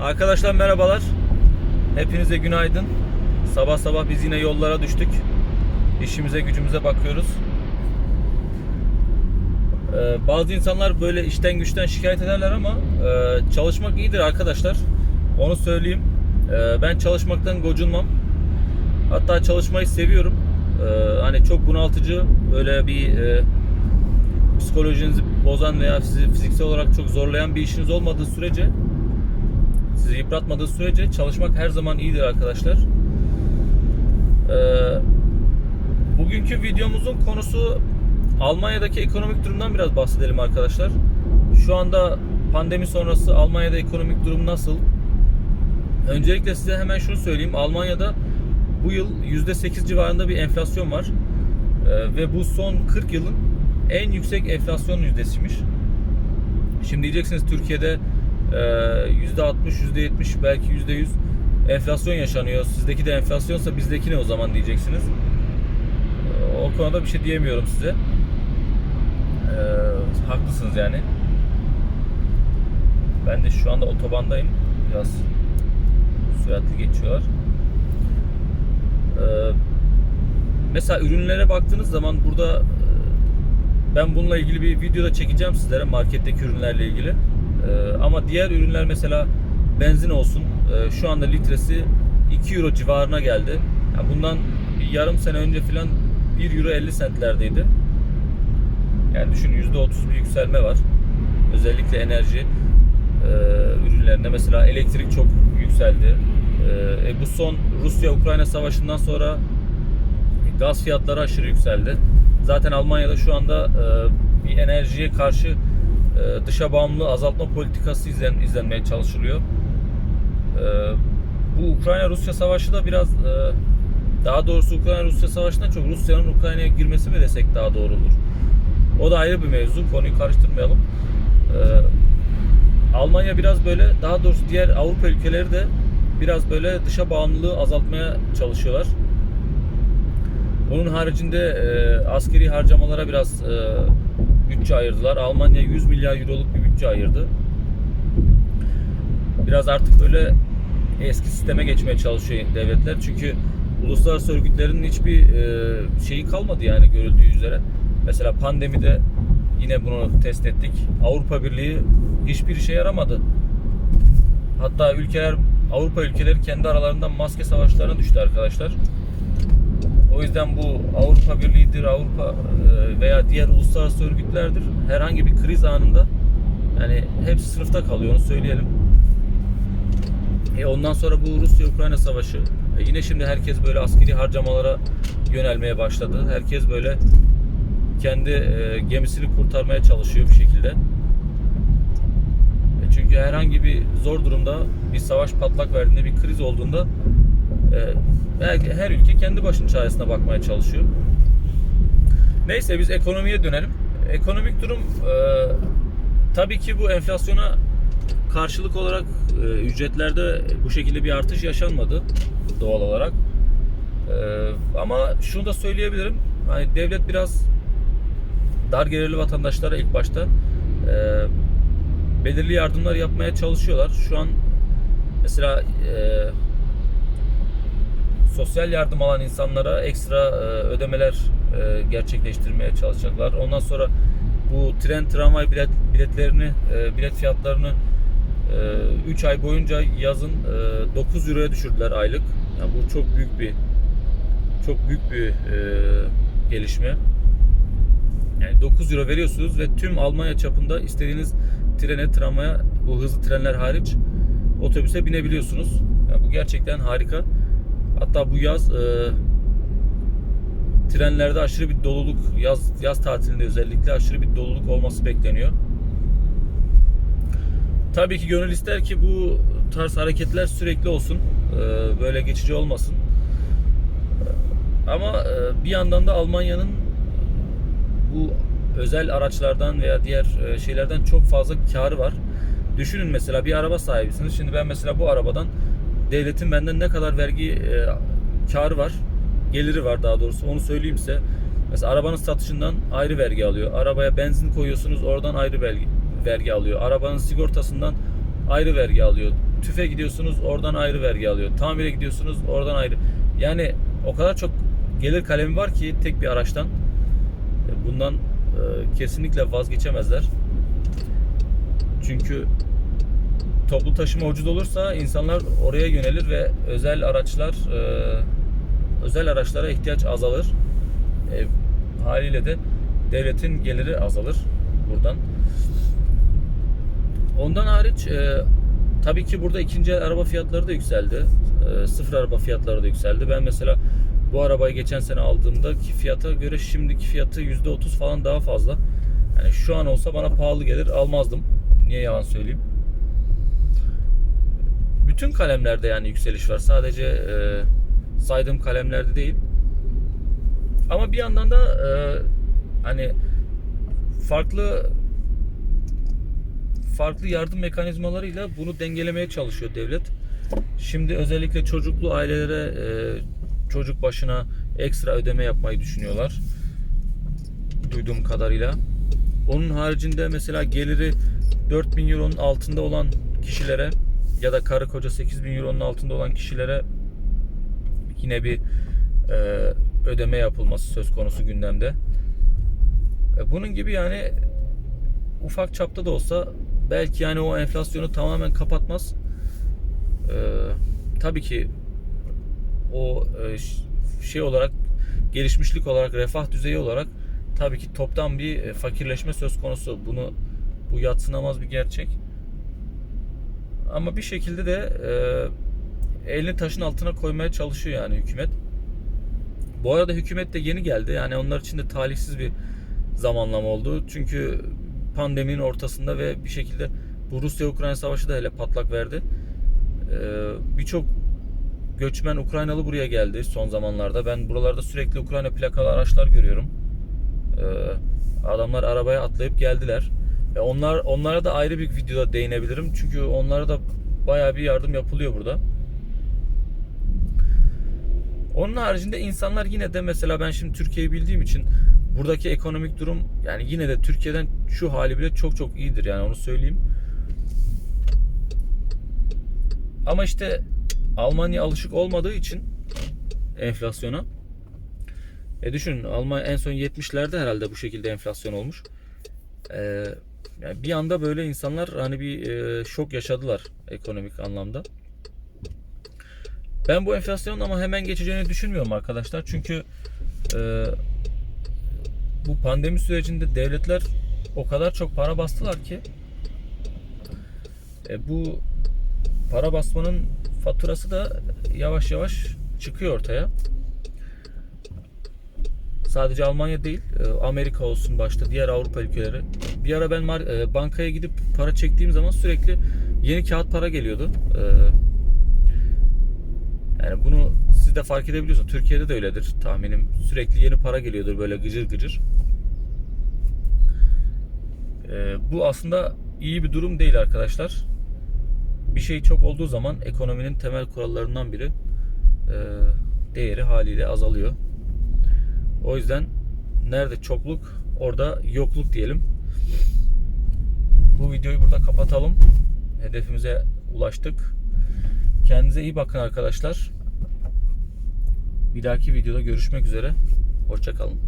Arkadaşlar merhabalar. Hepinize günaydın. Sabah sabah biz yine yollara düştük. İşimize gücümüze bakıyoruz. Ee, bazı insanlar böyle işten güçten şikayet ederler ama e, çalışmak iyidir arkadaşlar. Onu söyleyeyim. Ee, ben çalışmaktan gocunmam. Hatta çalışmayı seviyorum. Ee, hani çok bunaltıcı böyle bir e, psikolojinizi bozan veya sizi fiziksel olarak çok zorlayan bir işiniz olmadığı sürece sizi yıpratmadığı sürece çalışmak her zaman iyidir arkadaşlar. Ee, bugünkü videomuzun konusu Almanya'daki ekonomik durumdan biraz bahsedelim arkadaşlar. Şu anda pandemi sonrası Almanya'da ekonomik durum nasıl? Öncelikle size hemen şunu söyleyeyim. Almanya'da bu yıl %8 civarında bir enflasyon var. Ee, ve bu son 40 yılın en yüksek enflasyon yüzdesiymiş. Şimdi diyeceksiniz Türkiye'de %60, %70 belki %100 enflasyon yaşanıyor. Sizdeki de enflasyonsa bizdeki ne o zaman diyeceksiniz. E, O konuda bir şey diyemiyorum size. E, haklısınız yani. Ben de şu anda otobandayım. Biraz süratli geçiyorlar. E, mesela ürünlere baktığınız zaman burada e, ben bununla ilgili bir video da çekeceğim sizlere marketteki ürünlerle ilgili. Ee, ama diğer ürünler mesela benzin olsun e, şu anda litresi 2 euro civarına geldi. Yani bundan yarım sene önce filan 1 euro 50 centlerdeydi. Yani düşünün %30 bir yükselme var. Özellikle enerji e, ürünlerinde mesela elektrik çok yükseldi. E, e, bu son Rusya-Ukrayna savaşından sonra gaz fiyatları aşırı yükseldi. Zaten Almanya'da şu anda e, bir enerjiye karşı e, dışa bağımlılığı azaltma politikası izlen, izlenmeye çalışılıyor. E, bu Ukrayna-Rusya savaşı da biraz e, daha doğrusu Ukrayna-Rusya savaşından çok Rusya'nın Ukrayna'ya girmesi mi desek daha doğru olur. O da ayrı bir mevzu. Konuyu karıştırmayalım. E, Almanya biraz böyle daha doğrusu diğer Avrupa ülkeleri de biraz böyle dışa bağımlılığı azaltmaya çalışıyorlar. Bunun haricinde e, askeri harcamalara biraz e, bütçe ayırdılar. Almanya 100 milyar euroluk bir bütçe ayırdı. Biraz artık böyle eski sisteme geçmeye çalışıyor devletler. Çünkü uluslararası örgütlerin hiçbir e, şeyi kalmadı yani görüldüğü üzere. Mesela pandemide yine bunu test ettik. Avrupa Birliği hiçbir işe yaramadı. Hatta ülkeler Avrupa ülkeleri kendi aralarından maske savaşlarına düştü arkadaşlar. O yüzden bu Avrupa Birliği'dir, Avrupa e, veya diğer uluslararası örgütlerdir. Herhangi bir kriz anında yani hepsi sınıfta kalıyor onu söyleyelim. E ondan sonra bu Rusya-Ukrayna savaşı. E yine şimdi herkes böyle askeri harcamalara yönelmeye başladı. Herkes böyle kendi e, gemisini kurtarmaya çalışıyor bir şekilde. E çünkü herhangi bir zor durumda bir savaş patlak verdiğinde bir kriz olduğunda e, her, her ülke kendi başının çaresine bakmaya çalışıyor. Neyse biz ekonomiye dönelim. Ekonomik durum e, tabii ki bu enflasyona karşılık olarak e, ücretlerde bu şekilde bir artış yaşanmadı doğal olarak. E, ama şunu da söyleyebilirim. Hani devlet biraz dar gelirli vatandaşlara ilk başta belirli yardımlar yapmaya çalışıyorlar. Şu an mesela sosyal yardım alan insanlara ekstra e, ödemeler e, gerçekleştirmeye çalışacaklar. Ondan sonra bu tren tramvay bilet biletlerini e, bilet fiyatlarını 3 ay boyunca yazın e, 9 euroya düşürdüler aylık. Yani bu çok büyük bir çok büyük bir gelişme. Yani 9 euro veriyorsunuz ve tüm Almanya çapında istediğiniz trene, tramvaya, bu hızlı trenler hariç otobüse binebiliyorsunuz. Yani bu gerçekten harika. Hatta bu yaz e, trenlerde aşırı bir doluluk, yaz yaz tatilinde özellikle aşırı bir doluluk olması bekleniyor. Tabii ki gönül ister ki bu tarz hareketler sürekli olsun. E, böyle geçici olmasın. Ama e, bir yandan da Almanya'nın bu özel araçlardan veya diğer e, şeylerden çok fazla karı var. Düşünün mesela bir araba sahibisiniz. Şimdi ben mesela bu arabadan devletin benden ne kadar vergi e, karı var, geliri var daha doğrusu onu söyleyeyim size. Mesela arabanın satışından ayrı vergi alıyor. Arabaya benzin koyuyorsunuz oradan ayrı vergi, vergi alıyor. Arabanın sigortasından ayrı vergi alıyor. TÜF'e gidiyorsunuz oradan ayrı vergi alıyor. Tamire gidiyorsunuz oradan ayrı. Yani o kadar çok gelir kalemi var ki tek bir araçtan. E, Bundan e, kesinlikle vazgeçemezler. Çünkü toplu taşıma ucuz olursa insanlar oraya yönelir ve özel araçlar e, özel araçlara ihtiyaç azalır. E, haliyle de devletin geliri azalır buradan. Ondan hariç e, tabii ki burada ikinci araba fiyatları da yükseldi. E, sıfır araba fiyatları da yükseldi. Ben mesela bu arabayı geçen sene aldığımdaki fiyata göre şimdiki fiyatı %30 falan daha fazla. Yani şu an olsa bana pahalı gelir almazdım. Niye yalan söyleyeyim? Bütün kalemlerde yani yükseliş var. Sadece e, saydığım kalemlerde değil. Ama bir yandan da e, hani farklı farklı yardım mekanizmalarıyla bunu dengelemeye çalışıyor devlet. Şimdi özellikle çocuklu ailelere e, çocuk başına ekstra ödeme yapmayı düşünüyorlar. Duyduğum kadarıyla. Onun haricinde mesela geliri 4000 euronun altında olan kişilere ya da karı koca 8000 euronun altında olan kişilere yine bir e, ödeme yapılması söz konusu gündemde. E, bunun gibi yani ufak çapta da olsa belki yani o enflasyonu tamamen kapatmaz. E, tabii ki o e, şey olarak gelişmişlik olarak refah düzeyi olarak tabii ki toptan bir e, fakirleşme söz konusu. Bunu bu yatsınamaz bir gerçek. Ama bir şekilde de e, elini taşın altına koymaya çalışıyor yani hükümet. Bu arada hükümet de yeni geldi. Yani onlar için de talihsiz bir zamanlama oldu. Çünkü pandeminin ortasında ve bir şekilde bu Rusya-Ukrayna savaşı da hele patlak verdi. Ee, Birçok göçmen Ukraynalı buraya geldi son zamanlarda. Ben buralarda sürekli Ukrayna plakalı araçlar görüyorum. Ee, adamlar arabaya atlayıp geldiler. E onlar onlara da ayrı bir videoda değinebilirim. Çünkü onlara da bayağı bir yardım yapılıyor burada. Onun haricinde insanlar yine de mesela ben şimdi Türkiye'yi bildiğim için buradaki ekonomik durum yani yine de Türkiye'den şu hali bile çok çok iyidir yani onu söyleyeyim. Ama işte Almanya alışık olmadığı için enflasyona e düşünün Almanya en son 70'lerde herhalde bu şekilde enflasyon olmuş. Ee, yani bir anda böyle insanlar hani bir e, şok yaşadılar ekonomik anlamda. Ben bu enflasyonun ama hemen geçeceğini düşünmüyorum arkadaşlar. Çünkü e, bu pandemi sürecinde devletler o kadar çok para bastılar ki e, bu para basmanın faturası da yavaş yavaş çıkıyor ortaya. Sadece Almanya değil, e, Amerika olsun başta diğer Avrupa ülkeleri. Bir ara ben e, bankaya gidip para çektiğim zaman sürekli yeni kağıt para geliyordu. E, Yani bunu siz de fark edebiliyorsunuz. Türkiye'de de öyledir tahminim. Sürekli yeni para geliyordur böyle gıcır gıcır. Bu aslında iyi bir durum değil arkadaşlar. Bir şey çok olduğu zaman ekonominin temel kurallarından biri değeri haliyle azalıyor. O yüzden nerede çokluk orada yokluk diyelim. Bu videoyu burada kapatalım. Hedefimize ulaştık. Kendinize iyi bakın arkadaşlar. Bir dahaki videoda görüşmek üzere. Hoşçakalın.